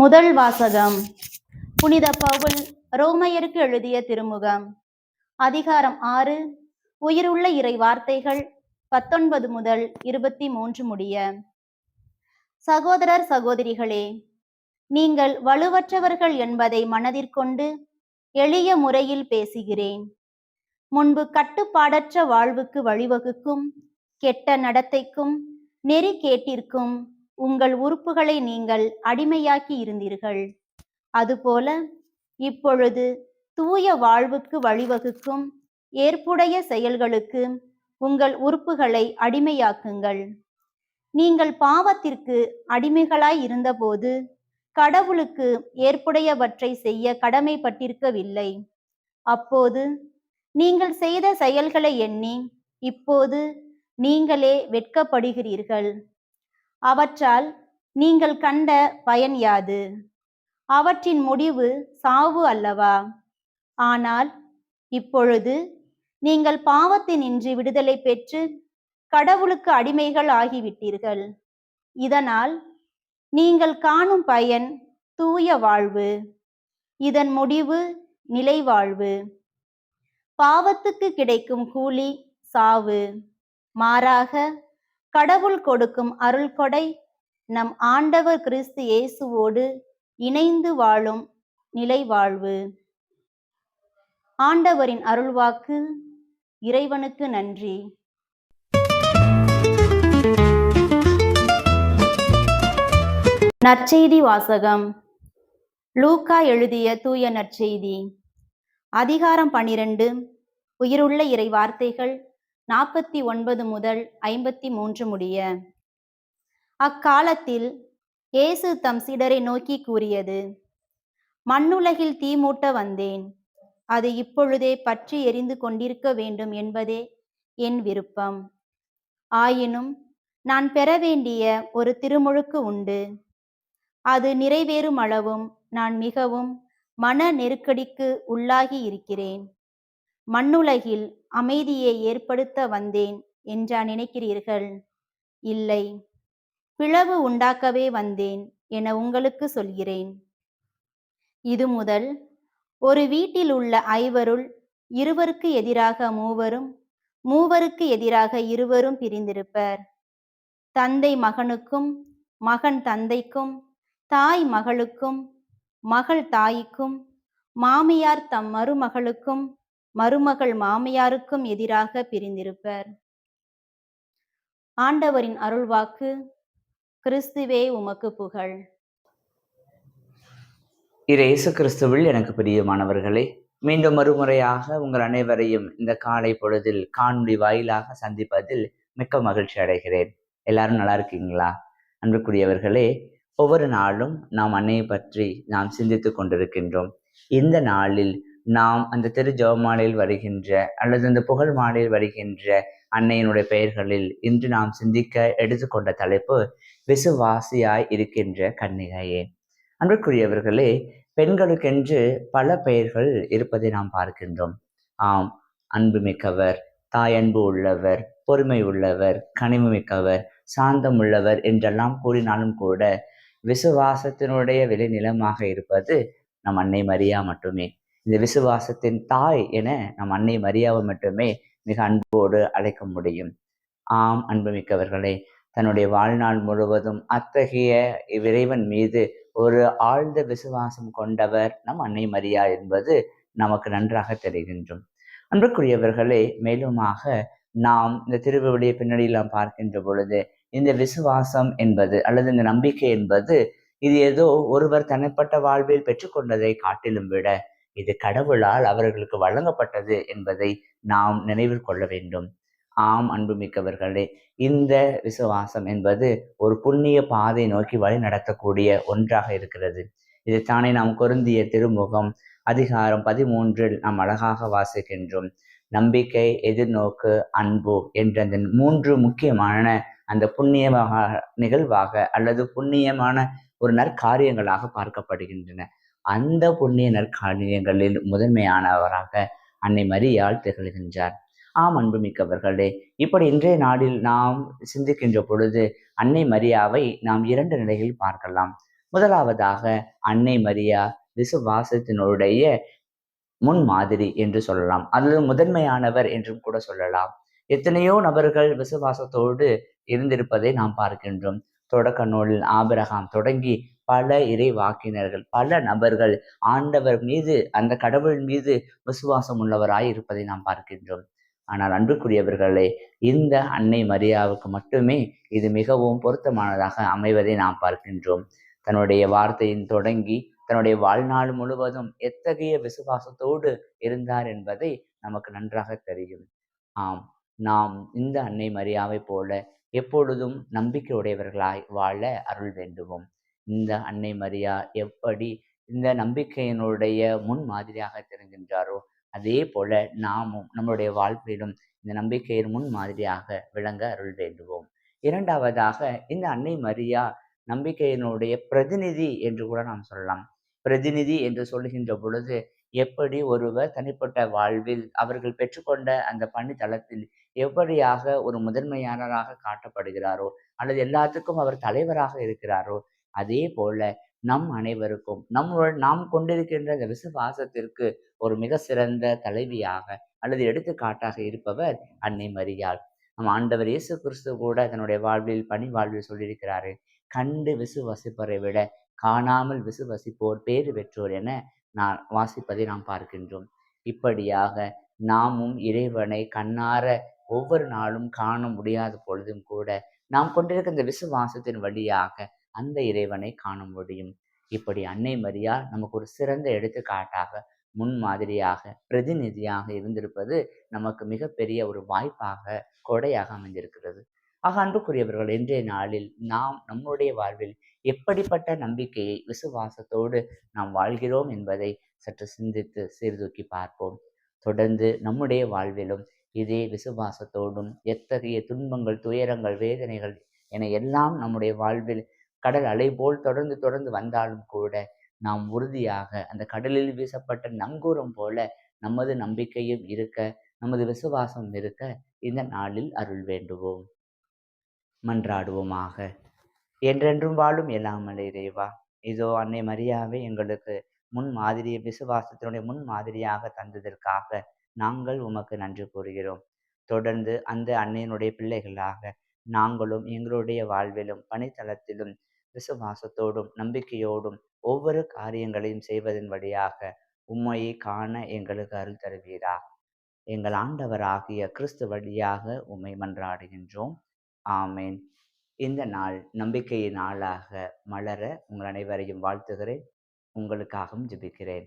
முதல் வாசகம். புனித பவுல் ரோமையருக்கு எழுதிய திருமுகம். அதிகாரம் ஆறு. உயிருள்ள இறை வார்த்தைகள் பத்தொன்பது முதல் இருபத்தி மூன்று முடிய. சகோதரர் சகோதரிகளே நீங்கள் வலுவற்றவர்கள் என்பதை மனதிற்கொண்டு எளிய முறையில் பேசுகிறேன். முன்பு கட்டுப்பாடற்ற வாழ்வுக்கு வழிவகுக்கும் கெட்ட நடத்தைக்கும் நெறி கேட்டிற்கும் உங்கள் உறுப்புகளை நீங்கள் அடிமையாக்கி இருந்தீர்கள். அதுபோல இப்பொழுது தூய வாழ்வுக்கு வழிவகுக்கும் ஏற்புடைய செயல்களுக்கு உங்கள் உறுப்புகளை அடிமையாக்குங்கள். நீங்கள் பாவத்திற்கு அடிமைகளாய் இருந்தபோது கடவுளுக்கு ஏற்புடையவற்றை செய்ய கடமைப்பட்டிருக்கவில்லை. அப்போது நீங்கள் செய்த செயல்களை எண்ணி இப்போது நீங்களே வெட்கப்படுகிறீர்கள். அவற்றால் நீங்கள் கண்ட பயன் யாது? அவற்றின் முடிவு சாவு அல்லவா? ஆனால் இப்பொழுது நீங்கள் பாவத்தினின்று விடுதலை பெற்று கடவுளுக்கு அடிமைகள் ஆகிவிட்டீர்கள். இதனால் நீங்கள் காணும் பயன் தூய வாழ்வு. இதன் முடிவு நிலைவாழ்வு பாவத்துக்கு கிடைக்கும் கூலி சாவு. மாறாக கடவுள் கொடுக்கும் அருள் கொடை நம் ஆண்டவர் கிறிஸ்து இயேசுவோடு இணைந்து வாழும் நிலை வாழ்வு ஆண்டவரின் அருள்வாக்கு இறைவனுக்கு நன்றி. நற்செய்தி வாசகம். லூக்கா எழுதிய தூய நற்செய்தி. அதிகாரம் பனிரெண்டு. உயிருள்ள இறை வார்த்தைகள் நாற்பத்தி ஒன்பது முதல் ஐம்பத்தி மூன்று முடிய. அக்காலத்தில் இயேசு தம் சிடரை நோக்கி கூறியது மண்ணுலகில் தீ மூட்ட வந்தேன். அது இப்பொழுதே பற்றி எரிந்து கொண்டிருக்க வேண்டும் என்பதே என் விருப்பம். ஆயினும் நான் பெற வேண்டிய ஒரு திருமுழுக்கு உண்டு. அது நிறைவேறும் அளவும் நான் மிகவும் மன நெருக்கடிக்கு உள்ளாகி இருக்கிறேன். மண்ணுலகில் அமைதியை ஏற்படுத்த வந்தேன் என்றா நினைக்கிறீர்கள்? இல்லை. பிளவு உண்டாக்கவே வந்தேன் என உங்களுக்கு சொல்கிறேன். இது முதல். ஒரு வீட்டில் உள்ள ஐவருள் இருவருக்கு எதிராக மூவரும் மூவருக்கு எதிராக இருவரும் பிரிந்திருப்பர். தந்தை மகனுக்கும் மகன் தந்தைக்கும் தாய் மகளுக்கும் மகள் தாய்க்கும் மாமியார் தம் மருமகளுக்கும் மருமகள் மாமியாருக்கும் எதிராக பிரிந்திருப்பர். ஆண்டவரின் அருள்வாக்கு கிறிஸ்துவே உமக்கு புகழ். இரு இயேசு கிறிஸ்துவில் எனக்கு பிரியமானவர்களே மீண்டும் மறுமுறையாக உங்கள் அனைவரையும் இந்த காலை பொழுதில் காணொளி வாயிலாக சந்திப்பதில் மிக்க மகிழ்ச்சி அடைகிறேன். எல்லாரும் நல்லா இருக்கீங்களா? அன்புக்குரியவர்களே ஒவ்வொரு நாளும் நாம் அன்னையை பற்றி நாம் சிந்தித்து கொண்டிருக்கின்றோம். இந்த நாளில் நாம் அந்த திரு ஜெபமாலையில் வருகின்ற அல்லது அந்த புகழ் மாலையில் வருகின்ற அன்னையினுடைய பெயர்களில் இன்று நாம் சிந்திக்க எடுத்துக்கொண்ட தலைப்பு விசுவாசியாய் இருக்கின்ற கன்னிகையே. அன்புக்குரியவர்களே பெண்களுக்கென்று பல பெயர்கள் இருப்பதை நாம் பார்க்கின்றோம். ஆம் அன்பு மிக்கவர் தாயன்பு உள்ளவர் பொறுமை உள்ளவர் கனிவு மிக்கவர் சாந்தம் உள்ளவர் என்றெல்லாம் கூறினாலும் கூட விசுவாசத்தினுடைய விளைநிலமாக இருப்பது நம் அன்னை மரியா மட்டுமே. இந்த விசுவாசத்தின் தாய் என நம் அன்னை மரியாவை மட்டுமே மிக அன்போடு அழைக்க முடியும். ஆம் அன்புமிக்கவர்களே தன்னுடைய வாழ்நாள் முழுவதும் அத்தகைய இறைவன் மீது ஒரு ஆழ்ந்த விசுவாசம் கொண்டவர் நம் அன்னை மரியா என்பது நமக்கு நன்றாக தெரிகின்றோம். அன்புக்குரியவர்களே மேலுமாக நாம் இந்த திருவிழிய பின்னணியில் நாம் பார்க்கின்ற பொழுது இந்த விசுவாசம் என்பது அல்லது இந்த நம்பிக்கை என்பது இது ஏதோ ஒருவர் தனிப்பட்ட வாழ்வில் பெற்றுக்கொண்டதை காட்டிலும் விட இது கடவுளால் அவர்களுக்கு வழங்கப்பட்டது என்பதை நாம் நினைவில் கொள்ள வேண்டும். ஆம் அன்புமிக்கவர்களே இந்த விசுவாசம் என்பது ஒரு புண்ணிய பாதை நோக்கி வழி நடத்தக்கூடிய ஒன்றாக இருக்கிறது. இதைத்தானே நாம் பொருந்திய திருமுகம் அதிகாரம் பதிமூன்றில் நாம் அழகாக வாசிக்கின்றோம். நம்பிக்கை எதிர்நோக்கு அன்பு என்ற அந்த மூன்று முக்கியமான அந்த புண்ணியமாக நிகழ்வாக அல்லது புண்ணியமான ஒரு நற்காரியங்களாக பார்க்கப்படுகின்றன. அந்த புண்ணிய நற்காரியங்களில் முதன்மையானவராக அன்னை மரியாள் திகழ்கின்றார். ஆம் அன்புமிக்கவர்களே இப்படி இன்றைய நாளில் நாம் சிந்திக்கின்ற பொழுது அன்னை மரியாவை நாம் இரண்டு நிலைகளில் பார்க்கலாம். முதலாவதாக அன்னை மரியா விசுவாசத்தினுடைய முன்மாதிரி என்று சொல்லலாம். அல்லது முதன்மையானவர் என்றும் கூட சொல்லலாம். எத்தனையோ நபர்கள் விசுவாசத்தோடு இருந்திருப்பதை நாம் பார்க்கின்றோம். தொடக்க நூலில் ஆபிரகாம் தொடங்கி பல இறை வாக்கினர்கள் பல நபர்கள் ஆண்டவர் மீது அந்த கடவுள் மீது விசுவாசம் உள்ளவராய் இருப்பதை நாம் பார்க்கின்றோம். ஆனால் அன்புக்குரியவர்களே இந்த அன்னை மரியாவுக்கு மட்டுமே இது மிகவும் பொருத்தமானதாக அமைவதை நாம் பார்க்கின்றோம். தன்னுடைய வார்த்தையின் தொடங்கி தன்னுடைய வாழ்நாள் முழுவதும் எத்தகைய விசுவாசத்தோடு இருந்தார் என்பதை நமக்கு நன்றாக தெரியும். ஆம் நாம் இந்த அன்னை மரியாவை போல எப்பொழுதும் நம்பிக்கையுடையவர்களாய் வாழ அருள் வேண்டுவோம். இந்த அன்னை மரியா எப்படி இந்த நம்பிக்கையினுடைய முன் மாதிரியாக திறங்கின்றாரோ அதே போல நாமும் நம்முடைய வாழ்விலும் இந்த நம்பிக்கையின் முன் மாதிரியாக விளங்க அருள் வேண்டுவோம். இரண்டாவதாக இந்த அன்னை மரியா நம்பிக்கையினுடைய பிரதிநிதி என்று கூட நாம் சொல்லலாம். பிரதிநிதி என்று சொல்லுகின்ற பொழுது எப்படி ஒருவர் தனிப்பட்ட வாழ்வில் அவர்கள் பெற்றுக்கொண்ட அந்த பணித்தளத்தில் எப்படியாக ஒரு முதன்மையானராக காட்டப்படுகிறாரோ அல்லது எல்லாத்துக்கும் அவர் தலைவராக இருக்கிறாரோ அதே போல நம் அனைவருக்கும் நம்முடன் நாம் கொண்டிருக்கின்ற இந்த விசுவாசத்திற்கு ஒரு மிக சிறந்த தலைவியாக அல்லது எடுத்துக்காட்டாக இருப்பவர் அன்னை மரியாள். நம் ஆண்டவர் இயேசு கிறிஸ்து கூட தன்னுடைய வாழ்வில் பணி வாழ்வில் சொல்லியிருக்கிறாரு கண்டு விசுவசிப்பரை விட காணாமல் விசுவசிப்போர் பேறு பெற்றோர் என நான் வாசிப்பதை நாம் பார்க்கின்றோம். இப்படியாக நாமும் இறைவனை கண்ணார ஒவ்வொரு நாளும் காண முடியாத பொழுதும் கூட நாம் கொண்டிருக்கிற இந்த விசுவாசத்தின் வழியாக அந்த இறைவனை காண முடியும். இப்படி அன்னை மரியா நமக்கு ஒரு சிறந்த எடுத்துக்காட்டாக முன்மாதிரியாக பிரதிநிதியாக இருந்திருப்பது நமக்கு மிகப்பெரிய ஒரு வாய்ப்பாக கொடையாக அமைந்திருக்கிறது. ஆக அன்புக்குரியவர்கள் இன்றைய நாளில் நாம் நம்முடைய வாழ்வில் எப்படிப்பட்ட நம்பிக்கையை விசுவாசத்தோடு நாம் வாழ்கிறோம் என்பதை சற்று சிந்தித்து சீர்தூக்கி பார்ப்போம். தொடர்ந்து நம்முடைய வாழ்விலும் இதே விசுவாசத்தோடும் எத்தகைய துன்பங்கள் துயரங்கள் வேதனைகள் என எல்லாம் நம்முடைய வாழ்வில் கடல் அலை போல் தொடர்ந்து தொடர்ந்து வந்தாலும் கூட நாம் உறுதியாக அந்த கடலில் வீசப்பட்ட நங்கூரம் போல நமது நம்பிக்கையும் இருக்க நமது விசுவாசம் இருக்க இந்த நாளில் அருள் வேண்டுவோம். மன்றாடுவோமாக. என்றென்றும் வாழும் எல்லாமல் இறைவா. இதோ அன்னை மரியாவை எங்களுக்கு முன் மாதிரியை விசுவாசத்தினுடைய முன் மாதிரியாக தந்ததற்காக நாங்கள் உமக்கு நன்றி கூறுகிறோம். தொடர்ந்து அந்த அன்னையினுடைய பிள்ளைகளாக நாங்களும் எங்களுடைய வாழ்விலும் பணித்தளத்திலும் விசுவாசத்தோடும் நம்பிக்கையோடும் ஒவ்வொரு காரியங்களையும் செய்வதன் வழியாக உம்மையை காண எங்களுக்கு அருள் தருவீராக. எங்கள் ஆண்டவராகிய கிறிஸ்து வழியாக உம்மை மன்றாடுகின்றோம். ஆமேன். இந்த நாள் நம்பிக்கையின் நாளாக மலர உங்கள் அனைவரையும் வாழ்த்துகிறேன். உங்களுக்காகவும் ஜெபிக்கிறேன்.